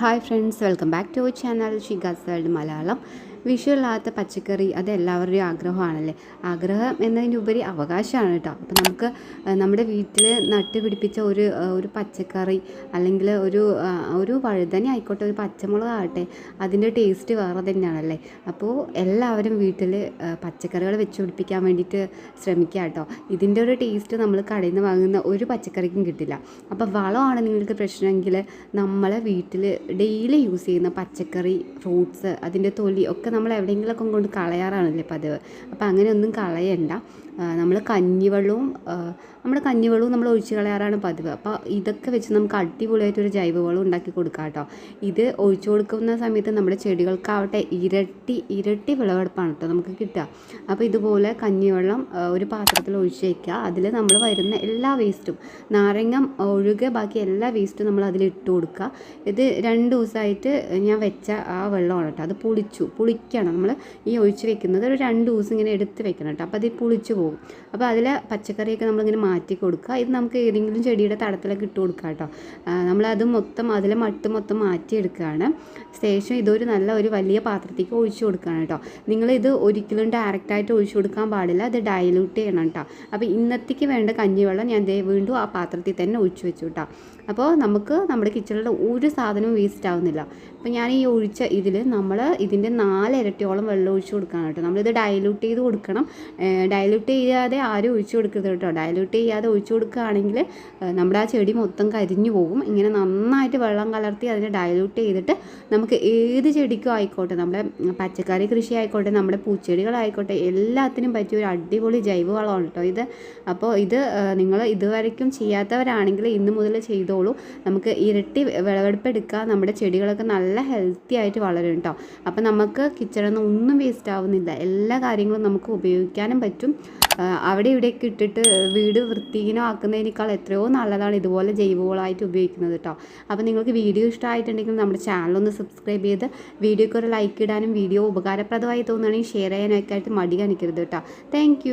Hi friends welcome back to our channel. Shigas world Malayalam. വിഷമില്ലാത്ത പച്ചക്കറി അത് എല്ലാവരുടെയും ആഗ്രഹമാണല്ലേ? ആഗ്രഹം എന്നതിനുപരി അവകാശമാണ് കേട്ടോ. അപ്പോൾ നമുക്ക് നമ്മുടെ വീട്ടിൽ നട്ടുപിടിപ്പിച്ച ഒരു ഒരു പച്ചക്കറി അല്ലെങ്കിൽ ഒരു ഒരു വഴുതന ആയിക്കോട്ടെ ഒരു പച്ചമുളക് ആകട്ടെ അതിന്റെ ടേസ്റ്റ് വേറെ തന്നെയാണല്ലേ? അപ്പോൾ എല്ലാവരും വീട്ടിൽ പച്ചക്കറികൾ വെച്ച് പിടിപ്പിക്കാൻ വേണ്ടിയിട്ട് ശ്രമിക്കുക കേട്ടോ. ഇതിന്റെ ഒരു ടേസ്റ്റ് നമ്മൾ കടയിൽ നിന്ന് വാങ്ങുന്ന ഒരു പച്ചക്കറിക്കും കിട്ടില്ല. അപ്പോൾ വളമാണ് നിങ്ങൾക്ക് പ്രശ്നമെങ്കിൽ നമ്മളെ വീട്ടിൽ ഡെയിലി യൂസ് ചെയ്യുന്ന പച്ചക്കറി ഫ്രൂട്ട്സ് അതിന്റെ തൊലി ഒക്കെ നമ്മൾ എവിടെയെങ്കിലുമൊക്കെ കൊണ്ട് കളയാറാണല്ലേ പതിവ്. അപ്പോൾ അങ്ങനെ ഒന്നും കളയണ്ട നമ്മൾ കഞ്ഞിവെള്ളവും നമ്മുടെ കഞ്ഞിവെള്ളവും നമ്മൾ ഒഴിച്ച് കളയാറാണ് പതിവ്. അപ്പോൾ ഇതൊക്കെ വെച്ച് നമുക്ക് അടിപൊളിയായിട്ടൊരു ജൈവവളം ഉണ്ടാക്കി കൊടുക്കാം കേട്ടോ. ഇത് ഒഴിച്ചു കൊടുക്കുന്ന സമയത്ത് നമ്മുടെ ചെടികൾക്കാവട്ടെ ഇരട്ടി ഇരട്ടി വിളവെടുപ്പാണ് കേട്ടോ നമുക്ക് കിട്ടുക. അപ്പോൾ ഇതുപോലെ കഞ്ഞിവെള്ളം ഒരു പാത്രത്തിൽ ഒഴിച്ച് വയ്ക്കുക അതിൽ നമ്മൾ വരുന്ന എല്ലാ വേസ്റ്റും നാരങ്ങ ഒഴുകെ ബാക്കി എല്ലാ വേസ്റ്റും നമ്മൾ അതിൽ ഇട്ട് കൊടുക്കുക. ഇത് രണ്ട് ദിവസമായിട്ട് ഞാൻ വെച്ച ആ വെള്ളമാണ് കേട്ടോ. അത് പുളിച്ചു പുളിക്കണം നമ്മൾ ഈ ഒഴിച്ച് വെക്കുന്നത് ഒരു രണ്ട് ദിവസം ഇങ്ങനെ എടുത്ത് വെക്കണം കേട്ടോ അപ്പോൾ അത് പുളിച്ചു പോകും. അപ്പോൾ അതിൽ പച്ചക്കറിയൊക്കെ നമ്മളിങ്ങനെ മാറ്റി കൊടുക്കുക. ഇത് നമുക്ക് ഏതെങ്കിലും ചെടിയുടെ തടത്തിലൊക്കെ ഇട്ട് കൊടുക്കുക കേട്ടോ നമ്മളത് മൊത്തം അതിലെ മട്ട് മൊത്തം മാറ്റിയെടുക്കുകയാണ് ശേഷം ഇതൊരു നല്ല ഒരു വലിയ പാത്രത്തേക്ക് ഒഴിച്ചു കൊടുക്കുകയാണ് കേട്ടോ നിങ്ങളിത് ഒരിക്കലും ഡയറക്റ്റായിട്ട് ഒഴിച്ചു കൊടുക്കാൻ പാടില്ല. അത് ഡയലൂട്ട് ചെയ്യണം കേട്ടോ അപ്പോൾ ഇന്നത്തേക്ക് വേണ്ട കഞ്ഞിവെള്ളം ഞാൻ ദേ വീണ്ടും ആ പാത്രത്തിൽ തന്നെ ഒഴിച്ചു വെച്ചു കേട്ടോ അപ്പോൾ നമുക്ക് നമ്മുടെ കിച്ചണിലെ ഒരു സാധനവും വേസ്റ്റ് ആവുന്നില്ല. അപ്പോൾ ഞാൻ ഈ ഒഴിച്ച ഇതിൽ നമ്മൾ ഇതിന്റെ നാലിരട്ടിയോളം വെള്ളം ഒഴിച്ച് കൊടുക്കണം കേട്ടോ. നമ്മളിത് ഡയലൂട്ട് ചെയ്ത് കൊടുക്കണം. ഡയലൂട്ട് ചെയ്യാതെ ആരും ഒഴിച്ചു കൊടുക്കരുത് കേട്ടോ. ഡയലൂട്ട് ചെയ്യാതെ ഒഴിച്ചു കൊടുക്കുകയാണെങ്കിൽ നമ്മുടെ ആ ചെടി മൊത്തം കരിഞ്ഞു പോകും. ഇങ്ങനെ നന്നായിട്ട് വെള്ളം കലർത്തി അതിനെ ഡയലൂട്ട് ചെയ്തിട്ട് നമുക്ക് ഏത് ചെടിക്കും ആയിക്കോട്ടെ നമ്മുടെ പച്ചക്കറി കൃഷി ആയിക്കോട്ടെ നമ്മുടെ പൂച്ചെടികളായിക്കോട്ടെ എല്ലാത്തിനും പറ്റിയ ഒരു അടിപൊളി ജൈവവളമാണ് കേട്ടോ ഇത്. അപ്പോൾ ഇത് നിങ്ങൾ ഇതുവരയ്ക്കും ചെയ്യാത്തവരാണെങ്കിൽ ഇന്ന് മുതൽ ചെയ്തോളൂ. നമുക്ക് ഇരട്ടി വിളവെടുപ്പ് എടുക്കുക നമ്മുടെ ചെടികളൊക്കെ നല്ല ഹെൽത്തി ആയിട്ട് വളരും കേട്ടോ. അപ്പോൾ നമുക്ക് കിച്ചണിൽ നിന്ന് ഒന്നും വേസ്റ്റ് ആവുന്നില്ല. എല്ലാ കാര്യങ്ങളും നമുക്ക് ഉപയോഗിക്കാനും പറ്റും. അവിടെ ഇവിടെയൊക്കെ ഇട്ടിട്ട് വീട് വൃത്തിഹീനമാക്കുന്നതിനേക്കാൾ എത്രയോ നല്ലതാണ് ഇതുപോലെ ജൈവവളമായിട്ട് ഉപയോഗിക്കുന്നത് കേട്ടോ അപ്പോൾ നിങ്ങൾക്ക് വീഡിയോ ഇഷ്ടമായിട്ടുണ്ടെങ്കിൽ നമ്മുടെ ചാനൽ ഒന്ന് സബ്സ്ക്രൈബ് ചെയ്ത് വീഡിയോക്ക് ഒരു ലൈക്ക് ഇടാനും വീഡിയോ ഉപകാരപ്രദമായി തോന്നുകയാണെങ്കിൽ ഷെയർ ചെയ്യാനൊക്കെ ആയിട്ട് മടി കാണിക്കരുത് കേട്ടോ താങ്ക്